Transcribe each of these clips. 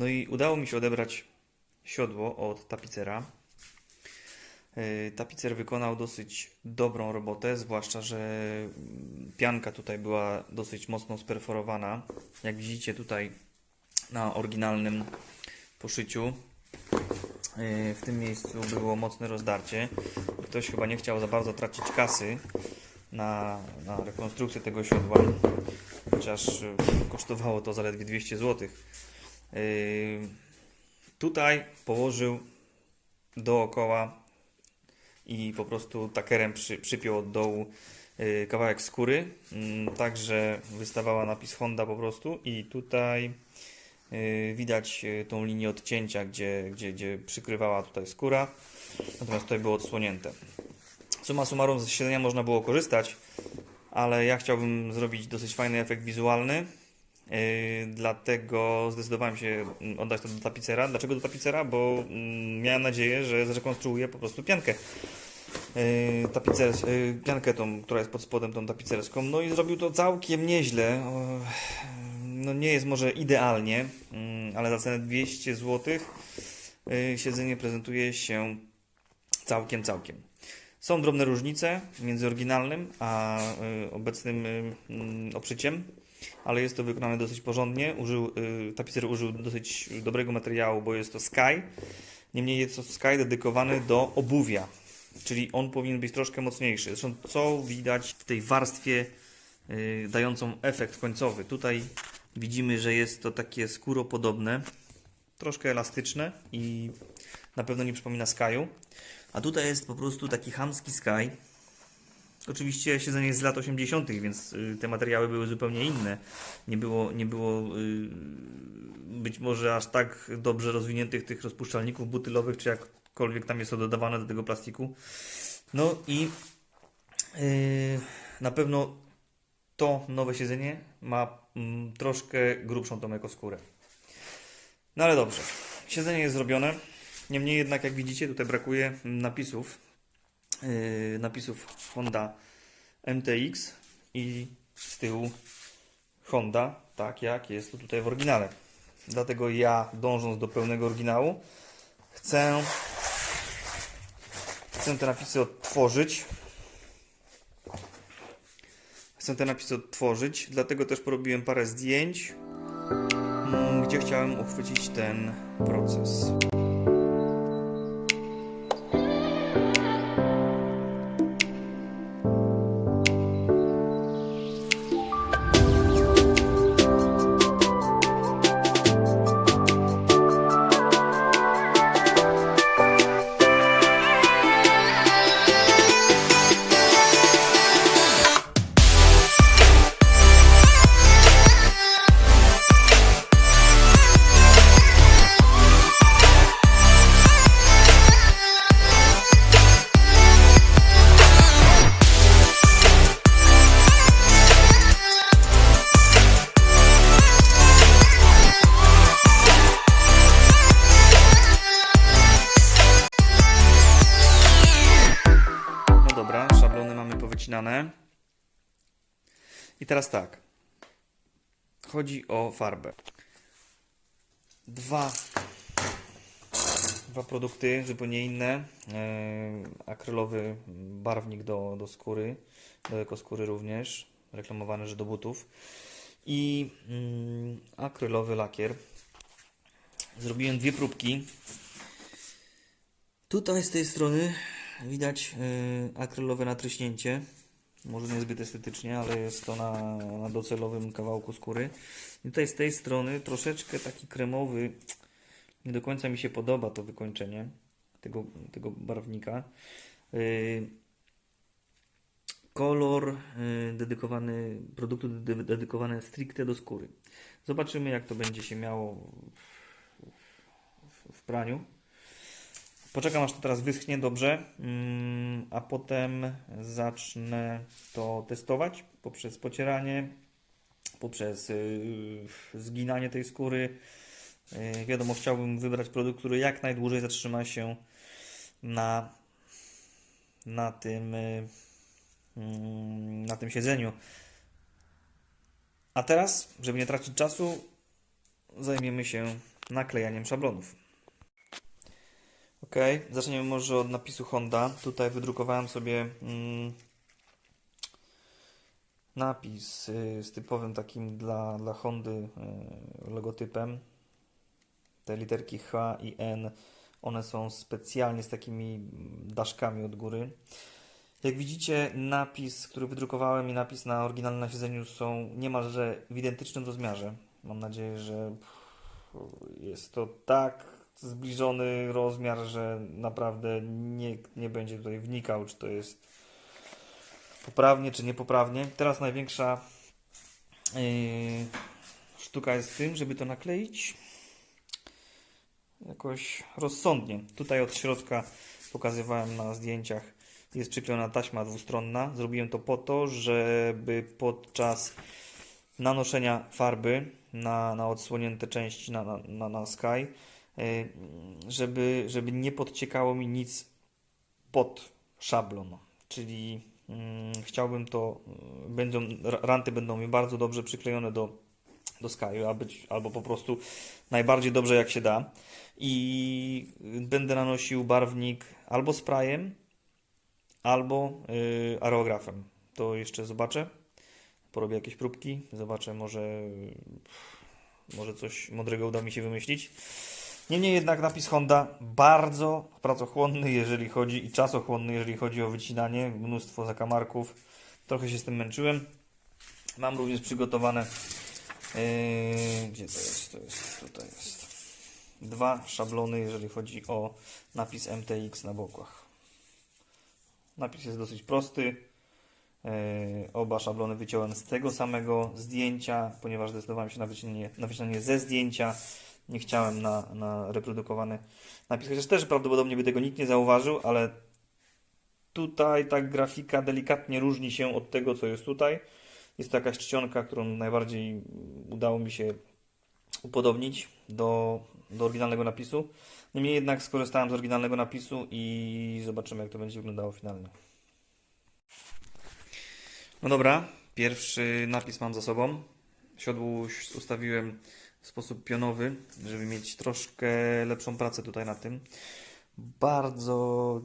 No i udało mi się odebrać siodło od tapicera. Yy, Tapicer wykonał dosyć dobrą robotę, zwłaszcza, że mm, pianka tutaj była dosyć mocno sperforowana. Jak widzicie tutaj na oryginalnym poszyciu yy, w tym miejscu było mocne rozdarcie. Ktoś chyba nie chciał za bardzo tracić kasy na, na rekonstrukcję tego siodła, chociaż yy, kosztowało to zaledwie 200 zł. Yy, Tutaj położył dookoła i po prostu takerem przy, przypiął od dołu yy, kawałek skóry, mm, tak że wystawała napis Honda po prostu i tutaj yy, widać tą linię odcięcia, gdzie, gdzie, gdzie przykrywała tutaj skóra, natomiast tutaj było odsłonięte. Suma summarum z siedzenia można było korzystać, ale ja chciałbym zrobić dosyć fajny efekt wizualny, dlatego zdecydowałem się mm, oddać to do tapicera. Dlaczego do tapicera? Bo mm, miałem nadzieję, że zrekonstruuję po prostu piankę. Yy, tapicer, yy, piankę tą, która jest pod spodem, tą tapicerską. No i zrobił to całkiem nieźle. No nie jest może idealnie, mm, ale za cenę 200 zł yy, siedzenie prezentuje się całkiem, całkiem. Są drobne różnice między oryginalnym a obecnym oprzyciem, ale jest to wykonane dosyć porządnie. Użył, y, tapicer użył dosyć dobrego materiału, bo jest to Sky. Niemniej jest to Sky dedykowany do obuwia, czyli on powinien być troszkę mocniejszy. Zresztą co widać w tej warstwie y, dającą efekt końcowy. Tutaj widzimy, że jest to takie skóropodobne, troszkę elastyczne i na pewno nie przypomina Skyu. A tutaj jest po prostu taki hamski Sky. Oczywiście siedzenie jest z lat 80., więc y, te materiały były zupełnie inne. Nie było, nie było y, być może aż tak dobrze rozwiniętych tych rozpuszczalników butylowych, czy jakkolwiek tam jest to dodawane do tego plastiku. No i y, na pewno to nowe siedzenie ma mm, troszkę grubszą tą ekoskórę. No ale dobrze, siedzenie jest zrobione. Niemniej jednak, jak widzicie, tutaj brakuje napisów, yy, napisów Honda MTX i z tyłu Honda, tak jak jest to tutaj w oryginale. Dlatego ja, dążąc do pełnego oryginału, chcę, chcę te napisy odtworzyć. Chcę te napisy odtworzyć, dlatego też porobiłem parę zdjęć, mm, gdzie chciałem uchwycić ten proces. Teraz tak. Chodzi o farbę. Dwa, dwa produkty zupełnie inne. E, akrylowy barwnik do, do skóry, do ekoskóry również. Reklamowany, że do butów. I mm, akrylowy lakier. Zrobiłem dwie próbki. Tutaj z tej strony widać y, akrylowe natryśnięcie. Może niezbyt estetycznie, ale jest to na, na docelowym kawałku skóry. I tutaj z tej strony troszeczkę taki kremowy. Nie do końca mi się podoba to wykończenie tego, tego barwnika. Y, kolor y, dedykowany, produktu de- dedykowane stricte do skóry. Zobaczymy, jak to będzie się miało w, w praniu. Poczekam aż to teraz wyschnie dobrze, mm, a potem zacznę to testować poprzez pocieranie, poprzez y, zginanie tej skóry. Y, Wiadomo, chciałbym wybrać produkt, który jak najdłużej zatrzyma się na, na tym y, mm, na tym siedzeniu. A teraz, żeby nie tracić czasu, zajmiemy się naklejaniem szablonów. Ok, zaczniemy może od napisu Honda. Tutaj wydrukowałem sobie mm, napis y, z typowym takim dla, dla Hondy y, logotypem. Te literki H i N, one są specjalnie z takimi mm, daszkami od góry. Jak widzicie, napis, który wydrukowałem i napis na oryginalnym nasiedzeniu są niemalże w identycznym rozmiarze. Mam nadzieję, że jest to tak zbliżony rozmiar, że naprawdę nikt nie będzie tutaj wnikał, czy to jest poprawnie, czy niepoprawnie. Teraz największa yy, sztuka jest w tym, żeby to nakleić jakoś rozsądnie. Tutaj od środka pokazywałem na zdjęciach jest przyklejona taśma dwustronna. Zrobiłem to po to, żeby podczas nanoszenia farby na, na odsłonięte części na, na, na, sky, żeby, żeby nie podciekało mi nic pod szablon. Czyli mm, chciałbym to, y, będą, ra- ranty będą mi bardzo dobrze przyklejone do, do Sky, a być, albo po prostu najbardziej dobrze jak się da. I będę nanosił barwnik albo sprayem, albo y, aerografem. To jeszcze zobaczę. Porobię jakieś próbki, zobaczę, może, może coś mądrego uda mi się wymyślić. Niemniej jednak napis Honda bardzo pracochłonny, jeżeli chodzi i czasochłonny, jeżeli chodzi o wycinanie. Mnóstwo zakamarków. Trochę się z tym męczyłem. Mam również przygotowane. Yy, gdzie to jest? To jest, tutaj jest. Dwa szablony, jeżeli chodzi o napis MTX na bokach. Napis jest dosyć prosty. Yy, Oba szablony wyciąłem z tego samego zdjęcia, ponieważ zdecydowałem się na wycinanie, na wycinanie ze zdjęcia. Nie chciałem na, na reprodukowany napis, chociaż też prawdopodobnie by tego nikt nie zauważył, ale tutaj ta grafika delikatnie różni się od tego, co jest tutaj. Jest to jakaś czcionka, którą najbardziej udało mi się upodobnić do, do oryginalnego napisu. Niemniej jednak skorzystałem z oryginalnego napisu i zobaczymy, jak to będzie wyglądało finalnie. No dobra, pierwszy napis mam za sobą. Siodło ustawiłem w sposób pionowy, żeby mieć troszkę lepszą pracę tutaj na tym. Bardzo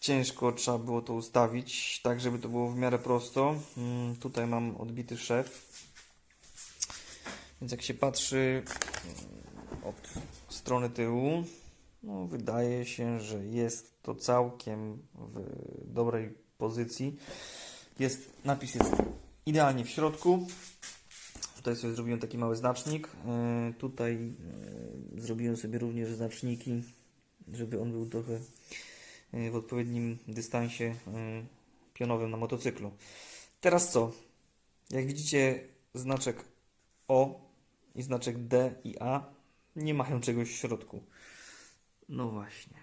ciężko trzeba było to ustawić, tak żeby to było w miarę prosto. Mm, Tutaj mam odbity szef. Więc jak się patrzy mm, od strony tyłu, no wydaje się, że jest to całkiem w dobrej pozycji. Jest, napis jest idealnie w środku. Tutaj sobie zrobiłem taki mały znacznik. Yy, Tutaj yy, zrobiłem sobie również znaczniki, żeby on był trochę yy, w odpowiednim dystansie pionowym na motocyklu. Teraz co? Jak widzicie, znaczek O i znaczek D i A nie mają czegoś w środku. No właśnie.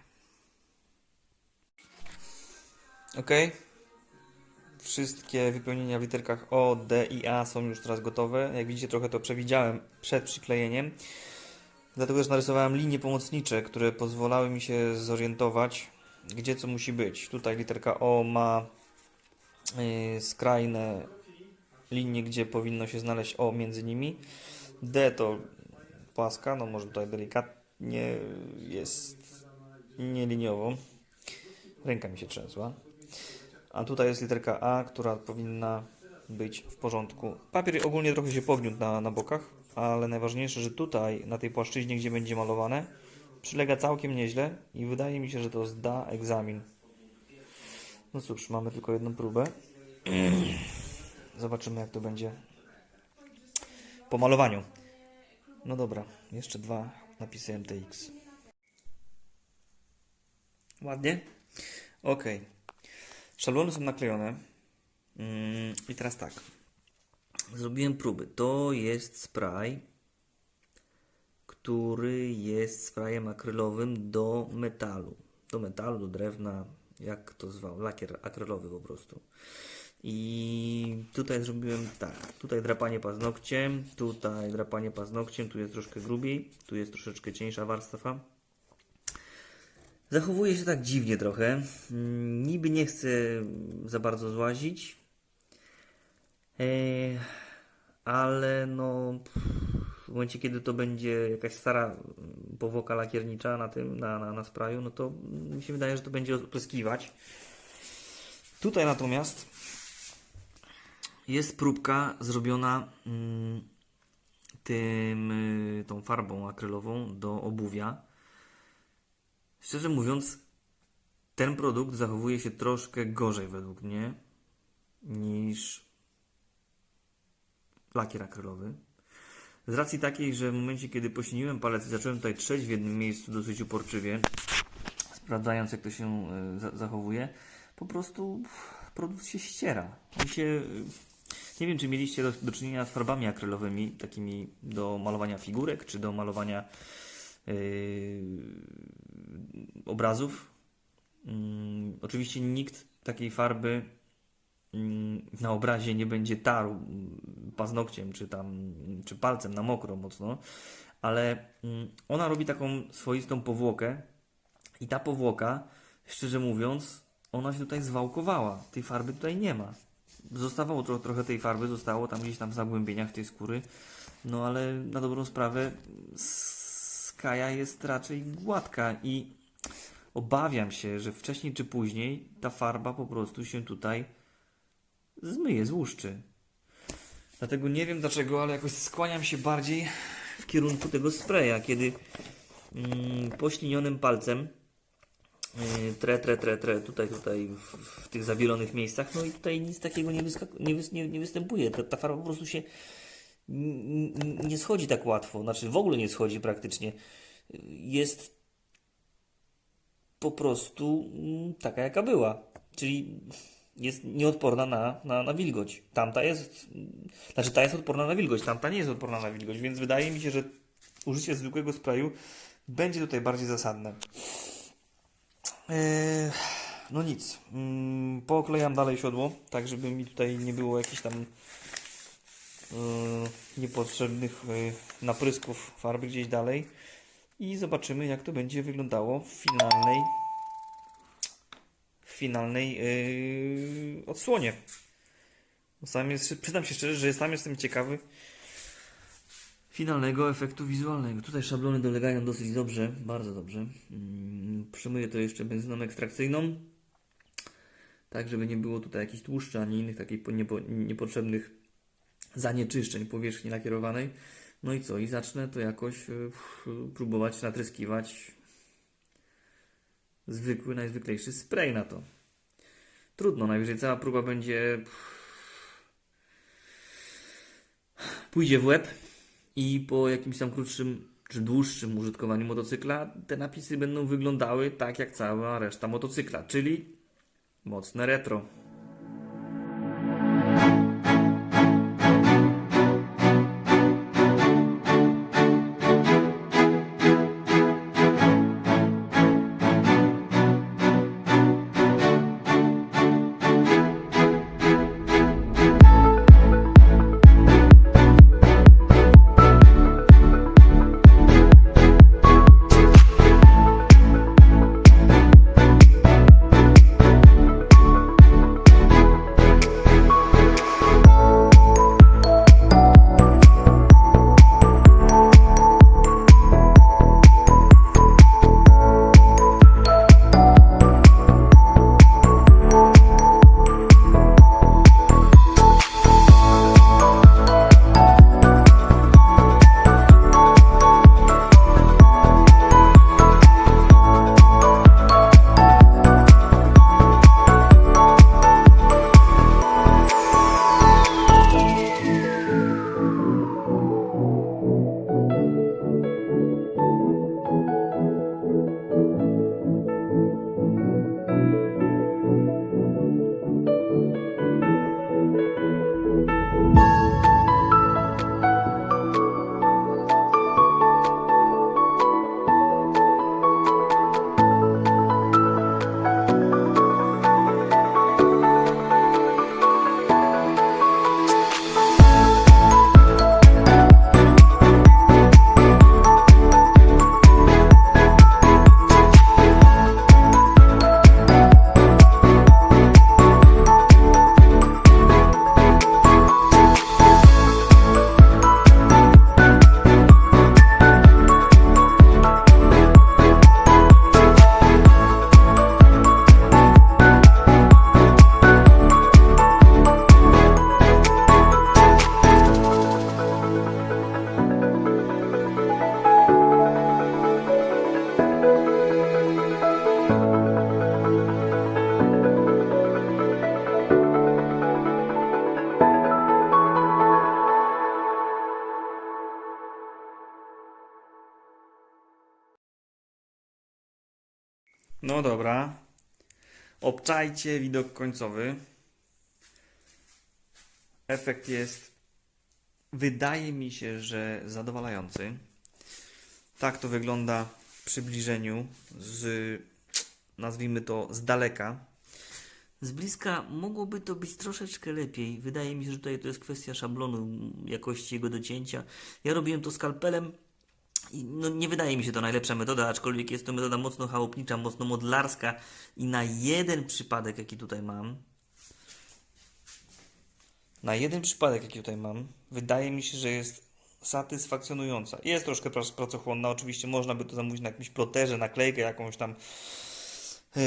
Ok. Wszystkie wypełnienia w literkach O, D i A są już teraz gotowe. Jak widzicie, trochę to przewidziałem przed przyklejeniem. Dlatego też narysowałem linie pomocnicze, które pozwalały mi się zorientować, gdzie co musi być. Tutaj literka O ma yy, skrajne linie, gdzie powinno się znaleźć O między nimi. D to płaska, no może tutaj delikatnie jest nieliniowo. Ręka mi się trzęsła. A tutaj jest literka A, która powinna być w porządku. Papier ogólnie trochę się pogniótł na, na bokach, ale najważniejsze, że tutaj, na tej płaszczyźnie, gdzie będzie malowane, przylega całkiem nieźle i wydaje mi się, że to zda egzamin. No cóż, mamy tylko jedną próbę. Zobaczymy, jak to będzie po malowaniu. No dobra, jeszcze dwa napisy MTX. Ładnie? Ok. Szablony są naklejone. Mm, I teraz tak. Zrobiłem próby. To jest spray, który jest sprayem akrylowym do metalu. Do metalu, do drewna, jak to zwał, lakier akrylowy po prostu. I tutaj zrobiłem tak. Tutaj drapanie paznokciem, tutaj drapanie paznokciem, tu jest troszkę grubiej, tu jest troszeczkę cieńsza warstwa. Zachowuje się tak dziwnie trochę. Mm, Niby nie chcę za bardzo złazić. Eee, ale no. w momencie, kiedy to będzie jakaś stara mm, powłoka lakiernicza na tym, na, na, na no to mi się wydaje, że to będzie opryskiwać. Tutaj natomiast jest próbka zrobiona mm, tym, y, tą farbą akrylową do obuwia. Szczerze mówiąc, ten produkt zachowuje się troszkę gorzej według mnie niż lakier akrylowy. Z racji takiej, że w momencie, kiedy pośliniłem palec i zacząłem tutaj trzeć w jednym miejscu dosyć uporczywie, sprawdzając jak to się e, za- zachowuje, po prostu produkt się ściera. On się, nie wiem, czy mieliście do, do czynienia z farbami akrylowymi, takimi do malowania figurek, czy do malowania obrazów. Mm, oczywiście nikt takiej farby mm, na obrazie nie będzie tarł paznokciem, czy tam, czy palcem na mokro mocno, ale mm, ona robi taką swoistą powłokę i ta powłoka, szczerze mówiąc, ona się tutaj zwałkowała. Tej farby tutaj nie ma. Zostawało tro, trochę tej farby, zostało tam gdzieś tam w zagłębieniach tej skóry, no ale na dobrą sprawę skaja jest raczej gładka i obawiam się, że wcześniej czy później ta farba po prostu się tutaj zmyje, złuszczy. Dlatego nie wiem dlaczego, ale jakoś skłaniam się bardziej w kierunku tego spraya, kiedy mm, poślinionym palcem yy, tre, tre, tre, tre, tutaj, tutaj w, w tych zawielonych miejscach, no i tutaj nic takiego nie, nie, wys- nie, nie występuje. Ta, ta farba po prostu się nie schodzi tak łatwo, znaczy w ogóle nie schodzi praktycznie. Jest po prostu mm, taka, jaka była. Czyli jest nieodporna na, na, na wilgoć. Tamta jest, znaczy ta jest odporna na wilgoć, tamta nie jest odporna na wilgoć, więc wydaje mi się, że użycie zwykłego sprayu będzie tutaj bardziej zasadne. Eee, no nic. Mm, Pooklejam dalej siodło, tak żeby mi tutaj nie było jakichś tam niepotrzebnych yy, naprysków farby gdzieś dalej. I zobaczymy, jak to będzie wyglądało w finalnej w finalnej yy, odsłonie. Sam jest, przyznam się szczerze, że sam jestem ciekawy finalnego efektu wizualnego. Tutaj szablony dolegają dosyć dobrze, bardzo dobrze. Przemyję to jeszcze benzyną ekstrakcyjną, tak żeby nie było tutaj jakichś tłuszczy ani innych takich po- niepo, niepotrzebnych zanieczyszczeń powierzchni lakierowanej. No i co? I zacznę to jakoś y, próbować natryskiwać zwykły, najzwyklejszy spray na to. Trudno, najwyżej cała próba będzie pójdzie w łeb i po jakimś tam krótszym czy dłuższym użytkowaniu motocykla te napisy będą wyglądały tak jak cała reszta motocykla, czyli mocne retro. No dobra. Obczajcie widok końcowy. Efekt jest, wydaje mi się, że zadowalający. Tak to wygląda w przybliżeniu, z, nazwijmy to z daleka. Z bliska mogłoby to być troszeczkę lepiej. Wydaje mi się, że tutaj to jest kwestia szablonu, jakości jego docięcia. Ja robiłem to skalpelem no, nie wydaje mi się to najlepsza metoda, aczkolwiek jest to metoda mocno chałupnicza, mocno modlarska i na jeden przypadek, jaki tutaj mam, Na jeden przypadek, jaki tutaj mam, wydaje mi się, że jest satysfakcjonująca. Jest troszkę prac- pracochłonna, oczywiście można by to zamówić na jakimś ploterze, naklejkę jakąś tam. Yy,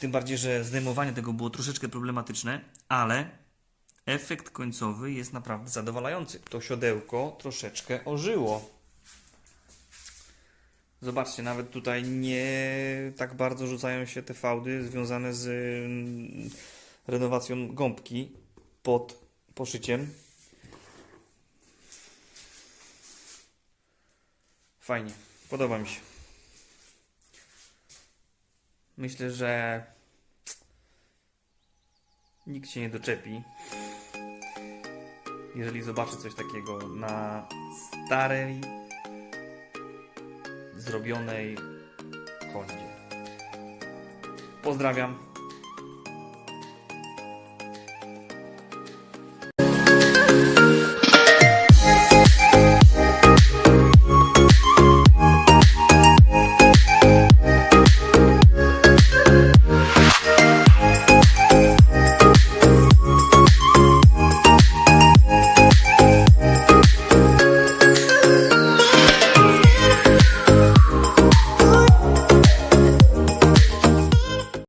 tym bardziej, że zdejmowanie tego było troszeczkę problematyczne, ale efekt końcowy jest naprawdę zadowalający. To siodełko troszeczkę ożyło. Zobaczcie, nawet tutaj nie tak bardzo rzucają się te fałdy związane z mm, renowacją gąbki pod poszyciem. Fajnie, podoba mi się. Myślę, że nikt się nie doczepi, jeżeli zobaczy coś takiego na starej, zrobionej Hondzie. Pozdrawiam.